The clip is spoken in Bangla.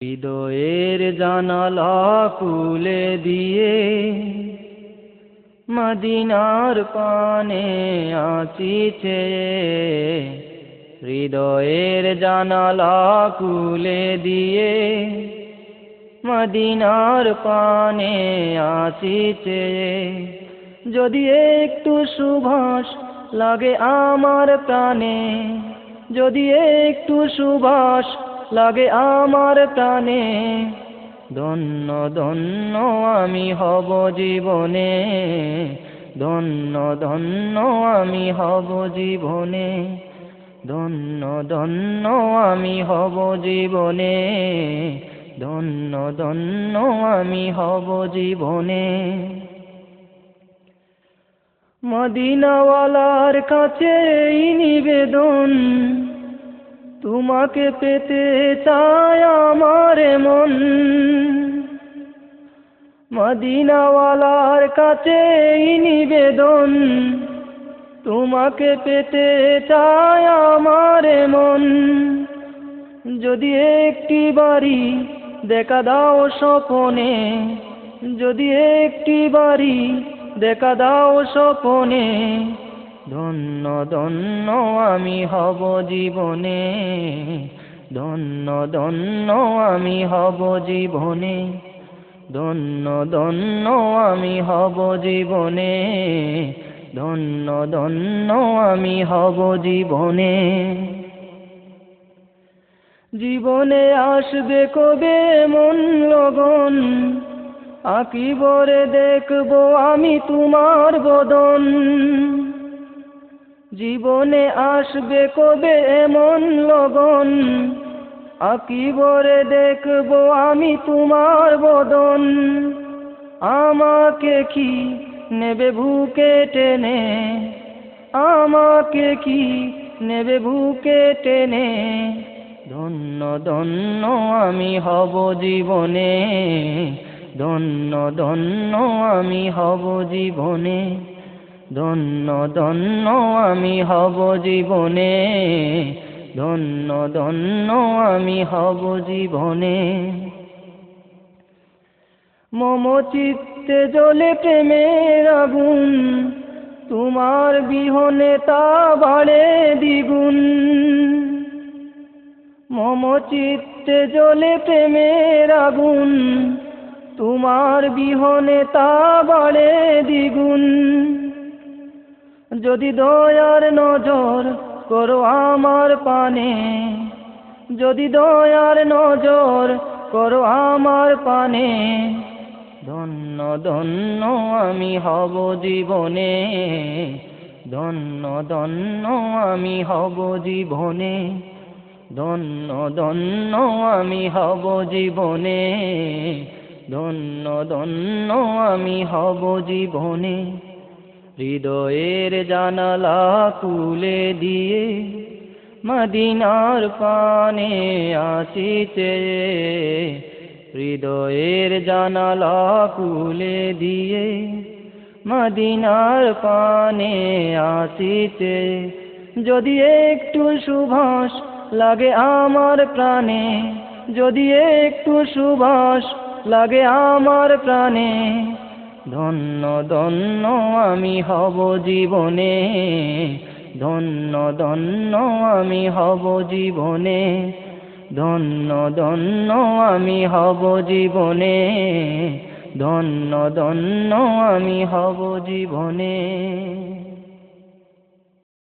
হৃদয়ের জানালা খুলে দিয়ে মদিনার পানে আছিছে হৃদয়ের জানালা খুলে দিয়ে মদিনার পানে আছিছে যদি একটু সুভাষ লাগে আমার প্রাণে, যদি একটু সুবাস লাগে আমার প্রাণে ধন্য ধন্য আমি হব জীবনে। ধন্য ধন্য আমি হব জীবনে। ধন্য ধন্য আমি হব জীবনে। ধন্য ধন্য আমি হব জীবনে। মদিনাওয়ালার কাছে এই নিবেদন। তোমাকে পেতে চায় আমার মন। মদিনাওয়ালার কাছে নিবেদন, তোমাকে পেতে চায় আমার মন। যদি একটি বাড়ি দেখা দাও স্বপনে, যদি একটি বাড়ি দেখা দাও স্বপনে ধন্য ধন্য আমি হব জীবনে। ধন্য ধন্য আমি হব জীবনে। ধন্য ধন্য আমি হব জীবনে। ধন্য ধন্য আমি হব জীবনে। জীবনে আসবে কবে মন লগন? আকিবরে দেখব আমি তোমার বদন। জীবনে আসবে কবে এমন লগন? আকিবরে দেখব আমি তোমার বদন। আমাকে কি নেবে ভুকে টেনে? আমাকে কি নেবে ভুকে টেনে? ধন্য ধন্য আমি হব জীবনে। ধন্য ধন্য আমি হব জীবনে। ধন্য ধন্য আমি হব জীবনে। ধন্য ধন্য আমি হব জীবনে। মম চিত্তে জ্বলে প্রেমের আগুন, তোমার বিহনে তা বাড়ে দ্বিগুণ। মম চিত্তে জ্বলে প্রেমের আগুন, তোমার বিহনে তা বাড়ে দ্বিগুণ। যদি দয়ার নজর করো আমার পানে, যদি দয়ার নজর করো আমার পানে, ধন্য ধন্য আমি হব জীবনে, ধন্য ধন্য আমি হব জীবনে, ধন্য ধন্য আমি হব জীবনে, ধন্য ধন্য আমি হব জীবনে। হৃদয়ের জানালা খুলে দিয়ে মদিনার পানে আসিতে হৃদয়ের জানালা খুলে দিয়ে মদিনার পানে আসিতে যদি একটু সুভাষ লাগে আমার প্রাণে, যদি একটু সুভাষ লাগে আমার প্রাণে ধন্য ধন্য আমি হব জীবনে। ধন্য ধন্য আমি হব জীবনে। ধন্য ধন্য আমি হব জীবনে। ধন্য ধন্য আমি হব জীবনে।